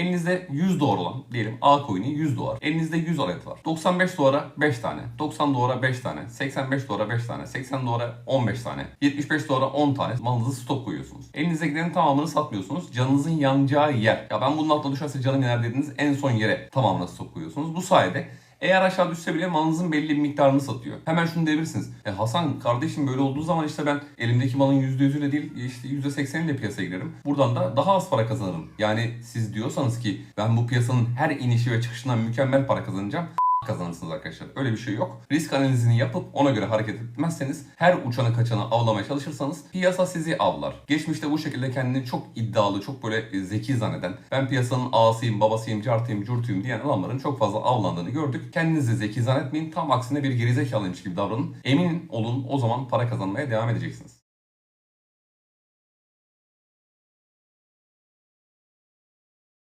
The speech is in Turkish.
Elinizde 100 dolar olan diyelim A coin'i 100 dolar. Elinizde 100 adet var. 95 dolara 5 tane. 90 dolara 5 tane. 85 dolara 5 tane. 80 dolara 15 tane. 75 dolara 10 tane malınızı stok koyuyorsunuz. Elinizdekilerin tamamını satmıyorsunuz. Canınızın yanacağı yer. Ya ben bunun altına düşerse canım yanar dediğiniz en son yere tamamını stok koyuyorsunuz. Bu sayede eğer aşağı düşse bile malınızın belli bir miktarını satıyor. Hemen şunu diyebilirsiniz. E Hasan kardeşim böyle olduğu zaman işte ben elimdeki malın %100'üyle değil işte %80'iyle piyasaya girerim. Buradan da daha az para kazanırım. Yani siz diyorsanız ki ben bu piyasanın her inişi ve çıkışından mükemmel para kazanacağım kazanırsınız arkadaşlar. Öyle bir şey yok. Risk analizini yapıp ona göre hareket etmezseniz her uçanı kaçanı avlamaya çalışırsanız piyasa sizi avlar. Geçmişte bu şekilde kendini çok iddialı, çok böyle zeki zanneden ben piyasanın ağasıyım, babasıyım, cartıyım, curtuyum diyen adamların çok fazla avlandığını gördük. Kendinizi zeki zannetmeyin. Tam aksine bir gerizekalıymış gibi davranın. Emin olun o zaman para kazanmaya devam edeceksiniz.